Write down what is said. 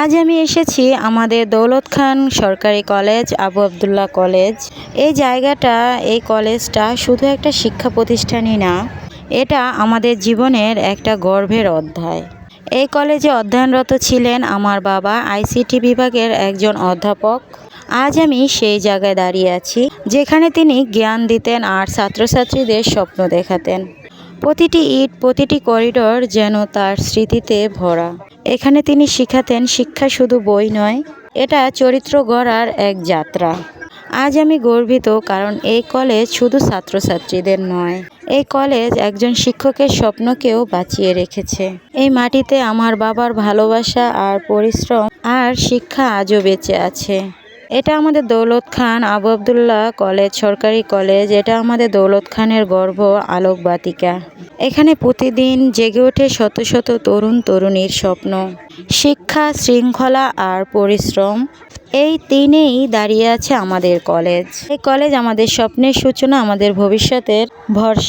আজ আমি এসেছি আমাদের দৌলত খান সরকারি কলেজ, আবু আবদুল্লাহ কলেজ। এই জায়গাটা, এই কলেজটা শুধু একটা শিক্ষা প্রতিষ্ঠানই না, এটা আমাদের জীবনের একটা গর্বের অধ্যায়। এই কলেজে অধ্যয়নরত ছিলেন আমার বাবা, আইসিটি বিভাগের একজন অধ্যাপক। আজ আমি সেই জায়গায় দাঁড়িয়ে আছি, যেখানে তিনি জ্ঞান দিতেন আর ছাত্রছাত্রীদের স্বপ্ন দেখাতেন। প্রতিটি ইট, প্রতিটি করিডোর যেন তার স্মৃতিতে ভরা। এখানে তিনি শিখাতেন, শিক্ষা শুধু বই নয়, এটা চরিত্র গড়ার এক যাত্রা। আজ আমি গর্বিত কারণ এই কলেজ শুধু ছাত্রছাত্রীদের নয়, এই কলেজ একজন শিক্ষকের স্বপ্নকেও বাঁচিয়ে রেখেছে। এই মাটিতে আমার বাবার ভালোবাসা আর পরিশ্রম আর শিক্ষা আজও বেঁচে আছে। এটা আমাদের দৌলত খান আবু আবদুল্লাহ কলেজ, সরকারি কলেজ। এটা আমাদের দৌলত খানের গর্ব আলোক বাতিকা এখানে প্রতিদিন জেগে ওঠে শত শত তরুণ তরুণীর স্বপ্ন। শিক্ষা, শৃঙ্খলা আর পরিশ্রম, এই তিনেই দাঁড়িয়ে আছে আমাদের কলেজ। এই কলেজ আমাদের স্বপ্নের সূচনা, আমাদের ভবিষ্যতের ভরসা।